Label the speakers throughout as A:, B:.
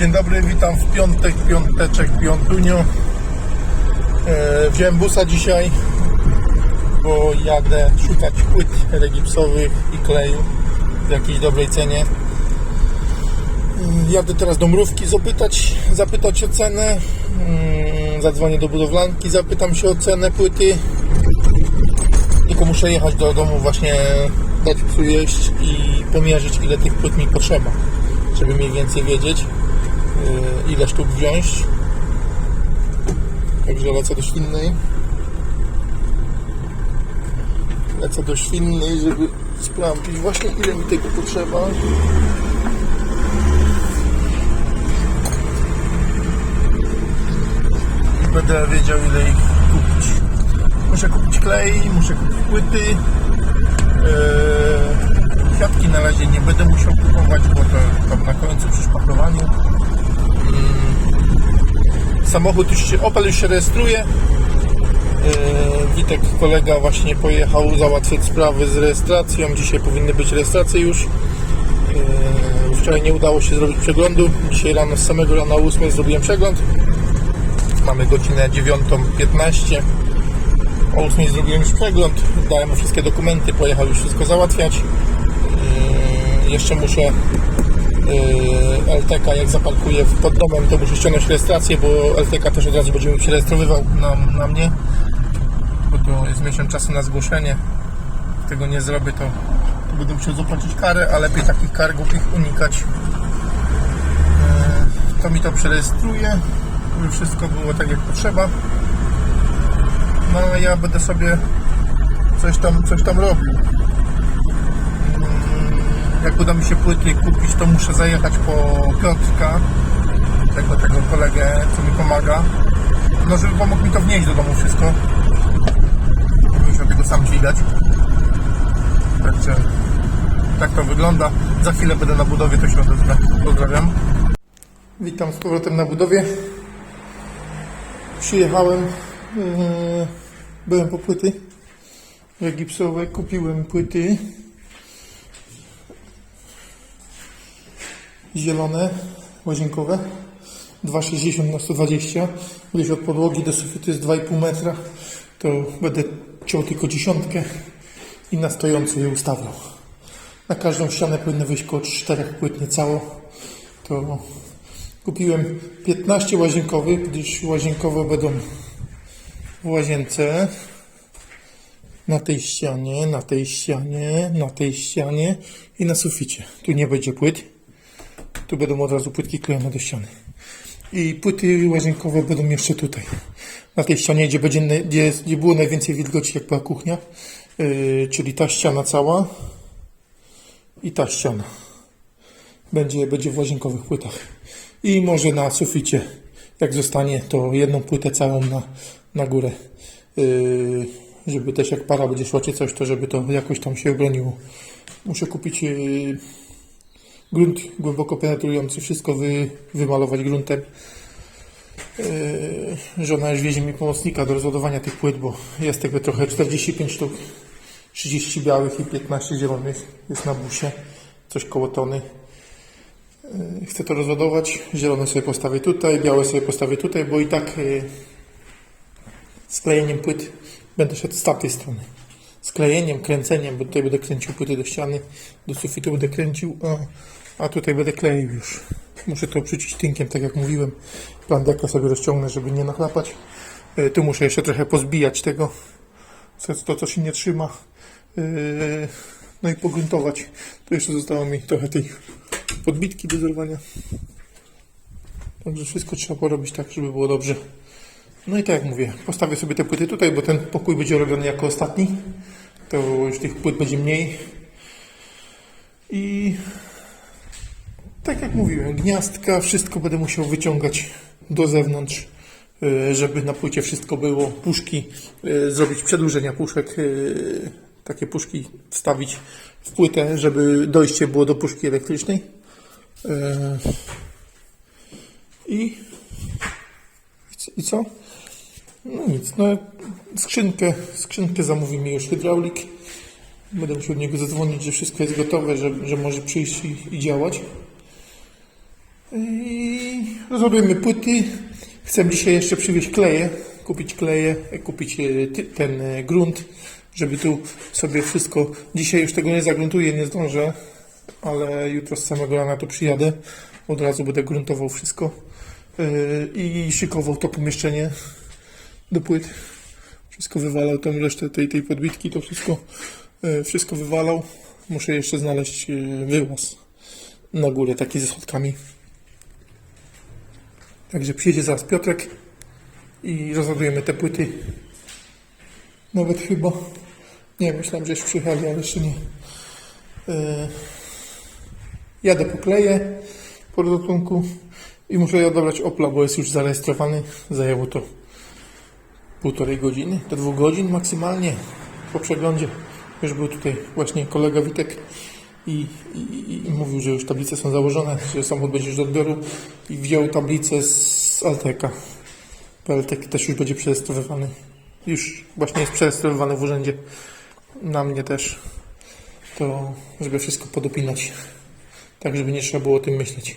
A: Dzień dobry, witam w piątek, piąteczek, piątunio. E, wziąłem busa dzisiaj, bo jadę szukać płyt regipsowych i kleju w jakiejś dobrej cenie. Mm, Jadę teraz do mrówki zapytać, zapytać o cenę. Mm, Zadzwonię do budowlanki, zapytam się o cenę płyty. Tylko muszę jechać do domu właśnie dać psu jeść i pomierzyć ile tych płyt mi potrzeba, żeby mniej więcej wiedzieć ile sztuk wziąć. Także lecę do świnnej. Lecę do świnnej, żeby sprawdzić właśnie ile mi tego potrzeba. I będę wiedział ile ich kupić. Muszę kupić klej, muszę kupić płyty. Yy, na razie nie będę musiał kupować, bo to tam na końcu przy szpachlowaniu. Samochód już się, Opel już się rejestruje. Yy, Witek, kolega właśnie pojechał załatwiać sprawy z rejestracją. Dzisiaj powinny być rejestracje już. Yy, Wczoraj nie udało się zrobić przeglądu. Dzisiaj rano, z samego rana o 8 zrobiłem przegląd. Mamy godzinę 9.15. O 8 zrobiłem już przegląd, dałem mu wszystkie dokumenty, pojechał już wszystko załatwiać. Yy, jeszcze muszę LTK, jak zaparkuję pod domem, to muszę ściągnąć rejestrację, bo LTK też od razu będzie mi się rejestrowywał na, na mnie, bo to jest miesiąc czasu na zgłoszenie. Tego nie zrobię, to, to będę musiał zapłacić karę, a lepiej takich kar głupich unikać. Yy, to mi to przerejestruje, żeby wszystko było tak jak potrzeba. No a ja będę sobie coś tam, coś tam robił. Jak uda mi się płyty kupić, to muszę zajechać po Piotrka, tego, tego kolegę, co mi pomaga. No, żeby pomógł mi to wnieść do domu wszystko. Nie musiał tego sam dźwigać. Także tak to wygląda. Za chwilę będę na budowie, to się odezwę. Pozdrawiam. Witam z powrotem na budowie. Przyjechałem. Yy, byłem po płyty gipsowe. Kupiłem płyty zielone, łazienkowe. 2,60 na 120. Gdzieś od podłogi do sufitu jest 2,5 metra. To będę ciął tylko dziesiątkę i na stojąco je ustawiał. Na każdą ścianę powinno wyjść około 4 płyt niecało. To kupiłem 15 łazienkowych, gdyż łazienkowe będą w łazience, na tej ścianie, na tej ścianie, na tej ścianie i na suficie. Tu nie będzie płyt. Tu będą od razu płytki klejone do ściany. I płyty łazienkowe będą jeszcze tutaj. Na tej ścianie, gdzie, będzie, gdzie, gdzie było najwięcej wilgoci, jak była kuchnia. Yy, czyli ta ściana cała i ta ściana. Będzie, będzie w łazienkowych płytach. I może na suficie, jak zostanie, to jedną płytę całą na, na górę. Yy, żeby też jak para będzie szła czy coś, to żeby to jakoś tam się obroniło. Muszę kupić yy, grunt głęboko penetrujący, wszystko wy, wymalować gruntem. Yy, żona już wiezie mi pomocnika do rozładowania tych płyt, bo jest tego trochę 45 sztuk. 30 białych i 15 zielonych jest na busie. Coś koło tony. Yy, Chcę to rozładować. Zielone sobie postawię tutaj, białe sobie postawię tutaj, bo i tak yy, sklejeniem płyt będę szedł z tamtej strony. Sklejeniem, kręceniem, bo tutaj będę kręcił płyty do ściany, do sufitu będę kręcił, a, a tutaj będę kleił już. Muszę to obrzucić tynkiem, tak jak mówiłem. Plandeka sobie rozciągnę, żeby nie nachlapać. Yy, Tu muszę jeszcze trochę pozbijać tego, co- to co się nie trzyma. Yy, No i pogruntować. Tu jeszcze zostało mi trochę tej podbitki do zerwania. Także wszystko trzeba porobić tak, żeby było dobrze. No i tak jak mówię, postawię sobie te płyty tutaj, bo ten pokój będzie robiony jako ostatni. To już tych płyt będzie mniej. I tak jak mówiłem, gniazdka, wszystko będę musiał wyciągać do zewnątrz, y, żeby na płycie wszystko było. Puszki, y, zrobić przedłużenia puszek, y, takie puszki wstawić w płytę, żeby dojście było do puszki elektrycznej. I i co? No nic, no skrzynkę, skrzynkę zamówi mi już hydraulik. Będę musiał od niego zadzwonić, że wszystko jest gotowe, że, że może przyjść i, i działać. I Zrobimy płyty. Chcę dzisiaj jeszcze przywieźć kleje, kupić kleje, kupić e, ten e, grunt, żeby tu sobie wszystko. Dzisiaj już tego nie zagruntuję, nie zdążę, ale jutro z samego rana tu przyjadę. Od razu będę gruntował wszystko e, i szykował to pomieszczenie do płyt. Wszystko wywalał, tą resztę tej, tej podbitki, to wszystko, e, wszystko wywalał. Muszę jeszcze znaleźć e, wyłaz na górę, taki ze schodkami. Także przyjedzie zaraz Piotrek i rozładujemy te płyty. Nawet chyba. Nie, myślałem, że już przyjechali, ale jeszcze nie. E, jadę po kleje po ratunku i muszę odebrać Opla, bo jest już zarejestrowany. Zajęło to półtorej godziny do dwóch godzin maksymalnie po przeglądzie. Już był tutaj właśnie kolega Witek i, i, i mówił, że już tablice są założone, że samochód będzie już do odbioru i wziął tablicę z Alteka. Altek też już będzie przerejestrowywany. Już właśnie jest przerejestrowywany w urzędzie. Na mnie też. To, żeby wszystko podopinać. Tak, żeby nie trzeba było o tym myśleć.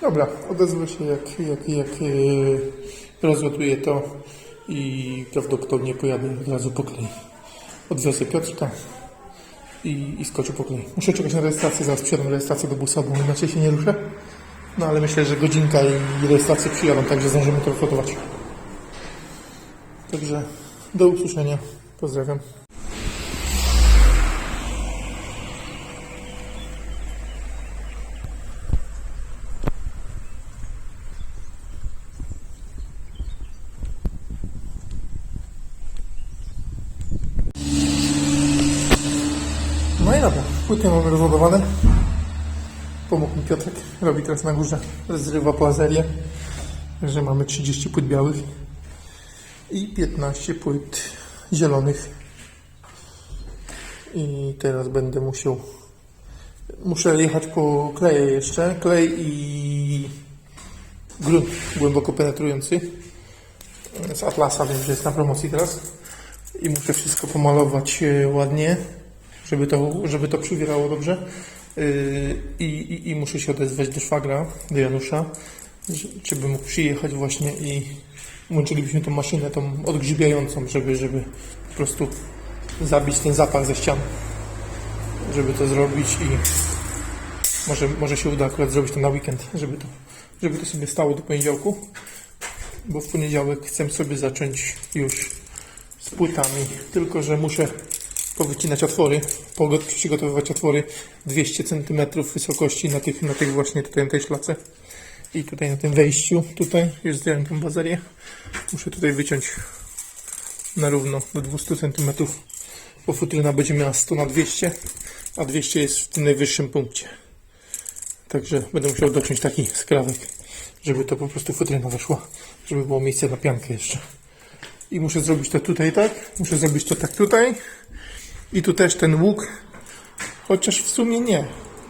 A: Dobra, odezwę się jak, jak, jak yy, rozładuję to i prawdopodobnie pojadę od razu po klej. Odwiozę Piotrka i, i skoczę po klej. Muszę czekać na rejestrację, zaraz przyjadę na rejestrację do busa, bo inaczej się nie ruszę. No ale myślę, że godzinka i rejestrację przyjadą, także zdążymy to fotować. Także do usłyszenia. Pozdrawiam. No i dobra, płyty mamy rozładowane. Pomógł mi Piotrek, robi teraz na górze, zrywa płazerię. Także mamy 30 płyt białych i 15 płyt zielonych. I teraz będę musiał, muszę jechać po kleje jeszcze, klej i grunt głęboko penetrujący z Atlasa, wiem, że jest na promocji teraz. I muszę wszystko pomalować e, ładnie, żeby to, żeby to przywierało dobrze. Yy, I, i, I muszę się odezwać do szwagra, do Janusza, czy by mógł przyjechać właśnie i włączylibyśmy tą maszynę, tą odgrzybiającą, żeby, żeby po prostu zabić ten zapach ze ścian. Żeby to zrobić i może, może się uda akurat zrobić to na weekend, żeby to, żeby to sobie stało do poniedziałku, bo w poniedziałek chcę sobie zacząć już z płytami, tylko że muszę powycinać otwory, przygotowywać otwory 200 cm wysokości na tych, na tych właśnie tutaj na tej szlace i tutaj na tym wejściu, tutaj już zdjąłem tą bazerię, muszę tutaj wyciąć na równo do 200 cm, bo futryna będzie miała 100 na 200, a 200 jest w tym najwyższym punkcie. Także będę musiał dociąć taki skrawek, żeby to po prostu futryna weszła, żeby było miejsce na piankę jeszcze. I muszę zrobić to tutaj tak, muszę zrobić to tak tutaj i tu też ten łuk, chociaż w sumie nie.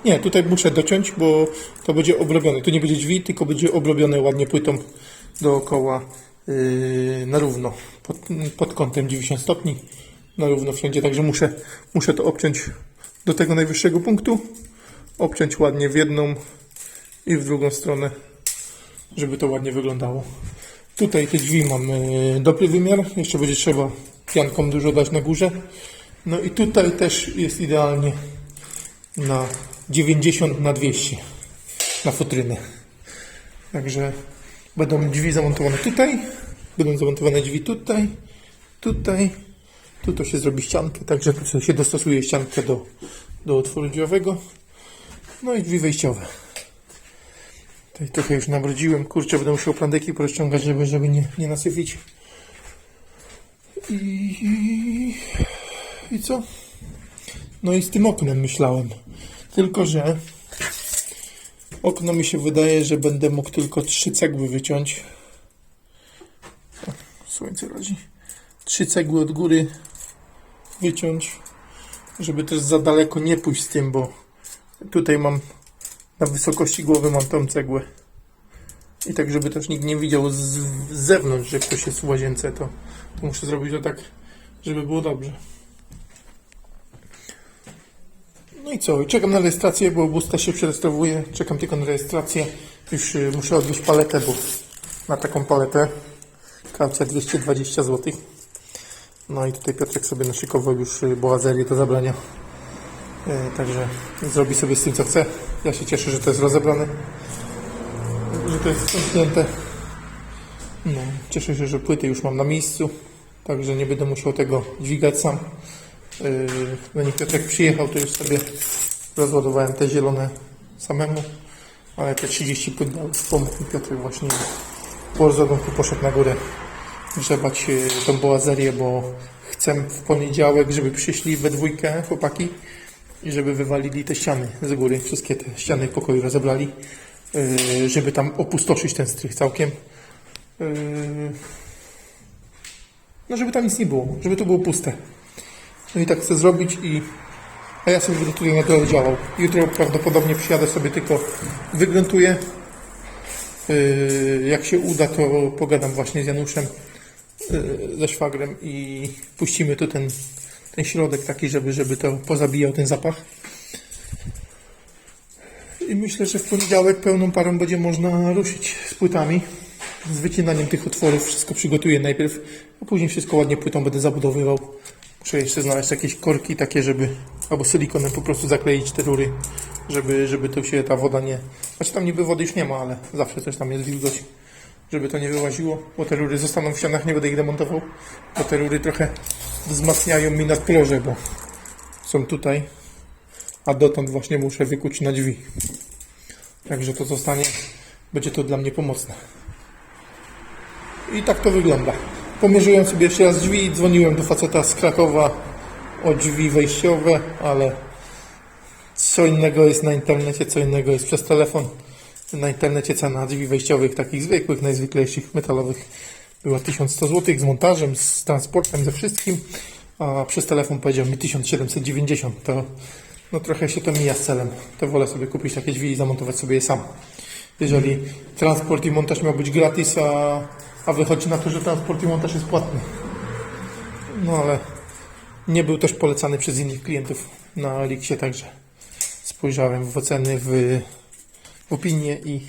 A: Nie, tutaj muszę dociąć, bo to będzie obrobione. Tu nie będzie drzwi, tylko będzie obrobione ładnie płytą dookoła yy, na równo, pod, pod kątem 90 stopni, na równo wszędzie. Także muszę, muszę to obciąć do tego najwyższego punktu, obciąć ładnie w jedną i w drugą stronę, żeby to ładnie wyglądało. Tutaj te drzwi mam yy, dobry wymiar, jeszcze będzie trzeba pianką dużo dać na górze. No i tutaj też jest idealnie na 90 na 200 na futrynę. Także będą drzwi zamontowane tutaj, będą zamontowane drzwi tutaj, tutaj, tu to się zrobi ściankę, także tu sobie się dostosuje ściankę do, do otworu drzwiowego. No i drzwi wejściowe. Tutaj trochę już nabrodziłem, kurczę, będę musiał plandeki porozciągać, żeby, żeby nie, nie nasyfić. I, I co? No i z tym oknem myślałem. Tylko, że okno mi się wydaje, że będę mógł tylko trzy cegły wyciąć. O, słońce razi. Trzy cegły od góry wyciąć, żeby też za daleko nie pójść z tym, bo tutaj mam na wysokości głowy mam tą cegłę. I tak, żeby też nikt nie widział z, z zewnątrz, że ktoś jest w łazience, to, to muszę zrobić to tak, żeby było dobrze. No i co? Czekam na rejestrację, bo busta się przerejestrowuje. Czekam tylko na rejestrację. Już y, muszę odwieźć paletę, bo na taką paletę kaucja 220 zł. No i tutaj Piotrek sobie naszykował już y, boazerię do zabrania. E, Także zrobi sobie z tym co chce. Ja się cieszę, że to jest rozebrane. Że to jest zamknięte. No, cieszę się, że płyty już mam na miejscu. Także nie będę musiał tego dźwigać sam. Yy, Zanim Piotrek przyjechał, to już sobie rozładowałem te zielone samemu, ale te 30 płyt pomógł mi Piotrek właśnie po poszedł na górę grzebać yy, tą boazerię, bo chcę w poniedziałek, żeby przyszli we dwójkę chłopaki i żeby wywalili te ściany z góry, wszystkie te ściany pokoju rozebrali, yy, żeby tam opustoszyć ten strych całkiem. No żeby tam nic nie było, żeby to było puste. No i tak chcę zrobić i a ja sobie będę tutaj na dole działał. Jutro prawdopodobnie przyjadę sobie tylko wygruntuję. Yy, jak się uda, to pogadam właśnie z Januszem, yy, ze szwagrem i puścimy tu ten, ten środek taki, żeby, żeby to pozabijał ten zapach. I myślę, że w poniedziałek pełną parą będzie można ruszyć z płytami. Z wycinaniem tych otworów wszystko przygotuję najpierw, a później wszystko ładnie płytą będę zabudowywał. Muszę jeszcze znaleźć jakieś korki takie, żeby, albo silikonem po prostu zakleić te rury, żeby, żeby to się ta woda nie... Znaczy tam niby wody już nie ma, ale zawsze coś tam jest wilgoć, żeby to nie wyłaziło, bo te rury zostaną w ścianach, nie będę ich demontował, bo te rury trochę wzmacniają mi nadkroże, bo są tutaj, a dotąd właśnie muszę wykuć na drzwi. Także to zostanie, będzie to dla mnie pomocne. I tak to wygląda. Pomierzyłem sobie jeszcze raz drzwi, dzwoniłem do faceta z Krakowa o drzwi wejściowe, ale co innego jest na internecie, co innego jest przez telefon. Na internecie cena drzwi wejściowych, takich zwykłych, najzwyklejszych, metalowych była 1100 zł z montażem, z transportem, ze wszystkim, a przez telefon powiedział mi 1790. To no trochę się to mija z celem. To wolę sobie kupić takie drzwi i zamontować sobie je sam. Jeżeli transport i montaż miał być gratis, a, a wychodzi na to, że transport i montaż jest płatny. No ale nie był też polecany przez innych klientów na Elixie, także spojrzałem w oceny, w, w opinię i,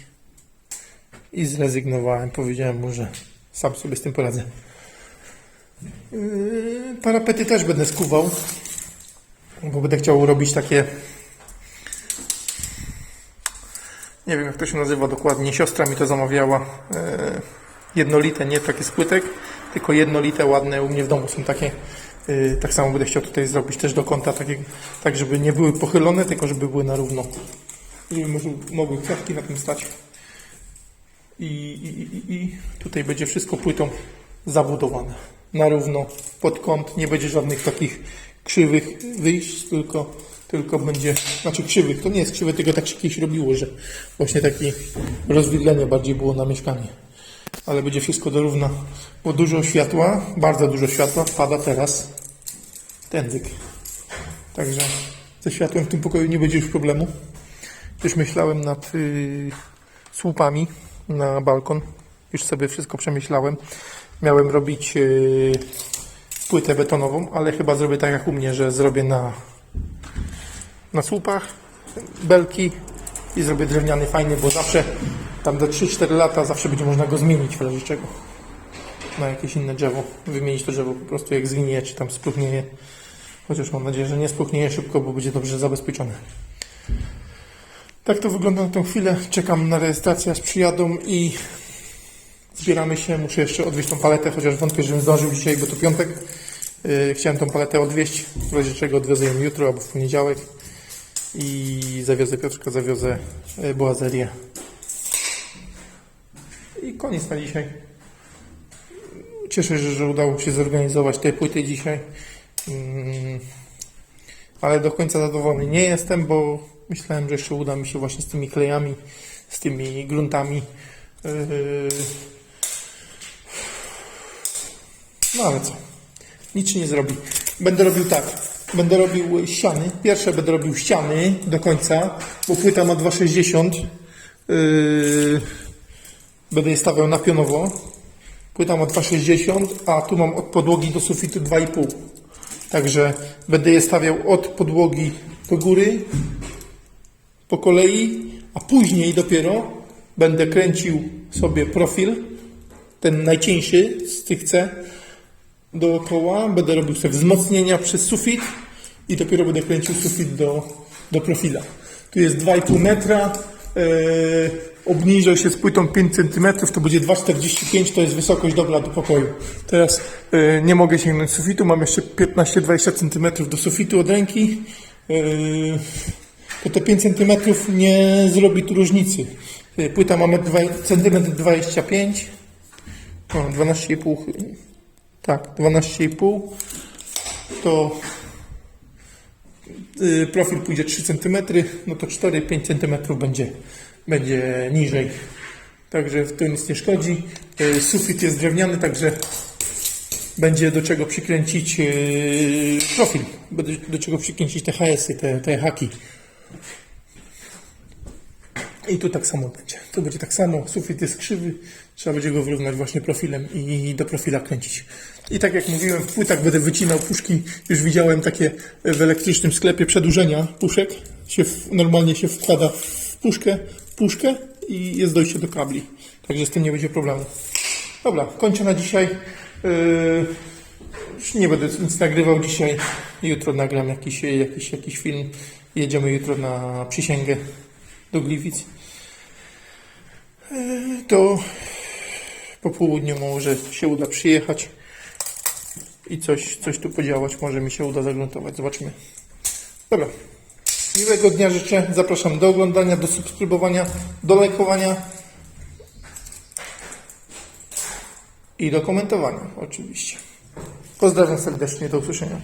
A: i zrezygnowałem. Powiedziałem mu, że sam sobie z tym poradzę. Yy, parapety też będę skuwał, bo będę chciał robić takie nie wiem jak to się nazywa dokładnie, siostra mi to zamawiała. E, jednolite, nie takie z płytek, tylko jednolite, ładne. U mnie w domu są takie. E, tak samo będę chciał tutaj zrobić też do kąta, takie, tak żeby nie były pochylone, tylko żeby były na równo. Żeby może, mogły kwiatki na tym stać. I, i, i, I tutaj będzie wszystko płytą zabudowane. Na równo, pod kąt, nie będzie żadnych takich krzywych wyjść, tylko, tylko będzie, znaczy krzywych, to nie jest krzywe, tylko tak się kiedyś robiło, że właśnie takie rozwidlenie bardziej było na mieszkanie. Ale będzie wszystko do równa, bo dużo światła, bardzo dużo światła wpada teraz tędyk. Także ze światłem w tym pokoju nie będzie już problemu. Już myślałem nad y, słupami na balkon. Już sobie wszystko przemyślałem. Miałem robić y, płytę betonową, ale chyba zrobię tak jak u mnie, że zrobię na, na słupach belki i zrobię drewniany fajny, bo zawsze tam do 3-4 lata zawsze będzie można go zmienić w razie czego. Na jakieś inne drzewo. Wymienić to drzewo po prostu jak zginie, czy tam spróchnieje. Chociaż mam nadzieję, że nie spróchnieje szybko, bo będzie dobrze zabezpieczone. Tak to wygląda na tę chwilę. Czekam na rejestrację, aż przyjadą i zbieramy się. Muszę jeszcze odwieźć tą paletę, chociaż wątpię, żebym zdążył dzisiaj, bo to piątek. Yy, chciałem tą paletę odwieźć, w razie czego odwiozę ją jutro albo w poniedziałek. I zawiozę Piotrka, zawiozę yy, boazerię. I koniec na dzisiaj. Cieszę się, że udało się zorganizować te płyty dzisiaj. Mm, ale do końca zadowolony nie jestem, bo myślałem, że jeszcze uda mi się właśnie z tymi klejami, z tymi gruntami. Yy... No ale co? Nic nie zrobi. Będę robił tak. Będę robił ściany. Pierwsze będę robił ściany do końca, bo płyta ma 2,60. Yy... Będę je stawiał na pionowo. Płyta ma 2,60, a tu mam od podłogi do sufitu 2,5. Także będę je stawiał od podłogi do góry po kolei, a później dopiero będę kręcił sobie profil, ten najcieńszy z tych C dookoła, będę robił sobie wzmocnienia przez sufit i dopiero będę kręcił sufit do, do profila. Tu jest 2,5 metra, e, obniżę się z płytą 5 cm, to będzie 2,45, to jest wysokość dobra do pokoju. Teraz e, nie mogę sięgnąć sufitu, mam jeszcze 15-20 cm do sufitu od ręki. E, to te 5 cm nie zrobi tu różnicy. E, Płyta ma 1,2 cm 25 o, 12,5 tak, 12,5 to profil pójdzie 3 cm, no to 4-5 cm będzie, będzie niżej. Także to nic nie szkodzi. Y, Sufit jest drewniany, także będzie do czego przykręcić y, profil. Do czego przykręcić te HS-y, te, te haki. I tu tak samo będzie. Tu będzie tak samo. Sufit jest krzywy. Trzeba będzie go wyrównać właśnie profilem i do profila kręcić. I tak jak mówiłem, w płytach będę wycinał puszki. Już widziałem takie w elektrycznym sklepie przedłużenia puszek. Się w, normalnie się wkłada w puszkę, puszkę i jest dojście do kabli. Także z tym nie będzie problemu. Dobra, kończę na dzisiaj. Yy, już nie będę nic nagrywał dzisiaj. Jutro nagram jakiś, jakiś, jakiś film. Jedziemy jutro na przysięgę do Gliwic. Yy, To po południu może się uda przyjechać i coś, coś tu podziałać. Może mi się uda zagruntować. Zobaczmy. Dobra. Miłego dnia życzę. Zapraszam do oglądania, do subskrybowania, do lajkowania i do komentowania oczywiście. Pozdrawiam serdecznie. Do usłyszenia.